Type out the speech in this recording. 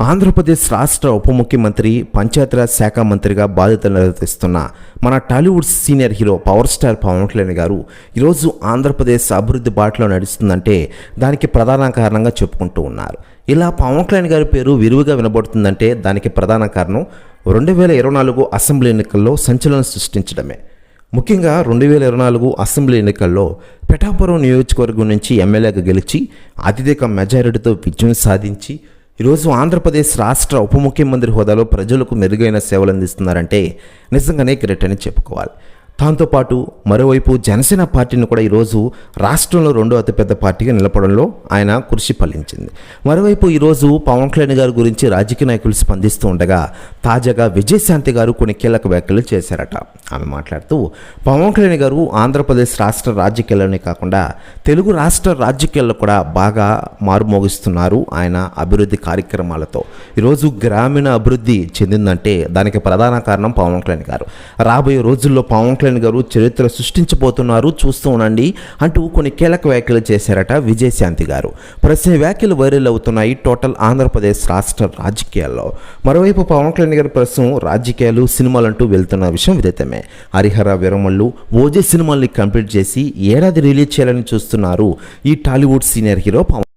ఆంధ్రప్రదేశ్ రాష్ట్ర ఉప ముఖ్యమంత్రి పంచాయతీరాజ్ శాఖ మంత్రిగా బాధ్యతలు నిర్వర్తిస్తున్న మన Tollywood senior hero power star Pawan Kalyan garu ఈరోజు ఆంధ్రప్రదేశ్ అభివృద్ధి బాటలో నడుస్తుందంటే దానికి ప్రధాన కారణంగా చెప్పుకుంటూ ఉన్నారు. ఇలా పవన్ కళ్యాణ్ గారి పేరు విరివిగా వినబడుతుందంటే దానికి ప్రధాన కారణం రెండు వేల ఇరవై నాలుగు అసెంబ్లీ ఎన్నికల్లో సంచలనం సృష్టించడమే. ముఖ్యంగా రెండు వేల ఇరవై నాలుగు అసెంబ్లీ ఎన్నికల్లో పిఠాపురం నియోజకవర్గం నుంచి ఎమ్మెల్యేగా గెలిచి అత్యధిక మెజారిటీతో విజయం సాధించి ఈరోజు ఆంధ్రప్రదేశ్ రాష్ట్ర ఉప ముఖ్యమంత్రి హోదాలో ప్రజలకు మెరుగైన సేవలు అందిస్తున్నారంటే నిజంగానే గ్రేట్ అని చెప్పుకోవాలి. దాంతోపాటు మరోవైపు జనసేన పార్టీని కూడా ఈరోజు రాష్ట్రంలో రెండో అతిపెద్ద పార్టీగా నిలపడంలో ఆయన కృషి ఫలించింది. మరోవైపు ఈరోజు పవన్ కళ్యాణ్ గారి గురించి రాజకీయ నాయకులు స్పందిస్తూ ఉండగా తాజాగా విజయశాంతి గారు కొన్ని కీలక వ్యాఖ్యలు చేశారట. ఆమె మాట్లాడుతూ పవన్ కళ్యాణ్ గారు ఆంధ్రప్రదేశ్ రాష్ట్ర రాజకీయాల్లోనే కాకుండా తెలుగు రాష్ట్ర రాజకీయాల్లో కూడా బాగా మారుమోగిస్తున్నారు ఆయన అభివృద్ధి కార్యక్రమాలతో. ఈరోజు గ్రామీణ అభివృద్ధి చెందిందంటే దానికి ప్రధాన కారణం పవన్ కళ్యాణ్ గారు. రాబోయే రోజుల్లో పవన్ కళ్యాణ్ గారు చరిత్ర సృష్టించబోతున్నారు చూస్తూ ఉండండి అంటూ కొన్ని కీలక వ్యాఖ్యలు చేశారట విజయశాంతి గారు. ప్రస్తుత వ్యాఖ్యలు వైరల్ అవుతున్నాయి టోటల్ ఆంధ్రప్రదేశ్ రాష్ట్ర రాజకీయాల్లో. మరోవైపు పవన్ కళ్యాణ్ గారు ప్రస్తుతం రాజకీయాలు సినిమాలు అంటూ వెళ్తున్న విషయం విదితమే. హరిహర విరమళ్ళు ఓజే సినిమాల్ని కంప్లీట్ చేసి ఏడాది రిలీజ్ చేయాలని చూస్తున్నారు ఈ టాలీవుడ్ సీనియర్ హీరో పవన్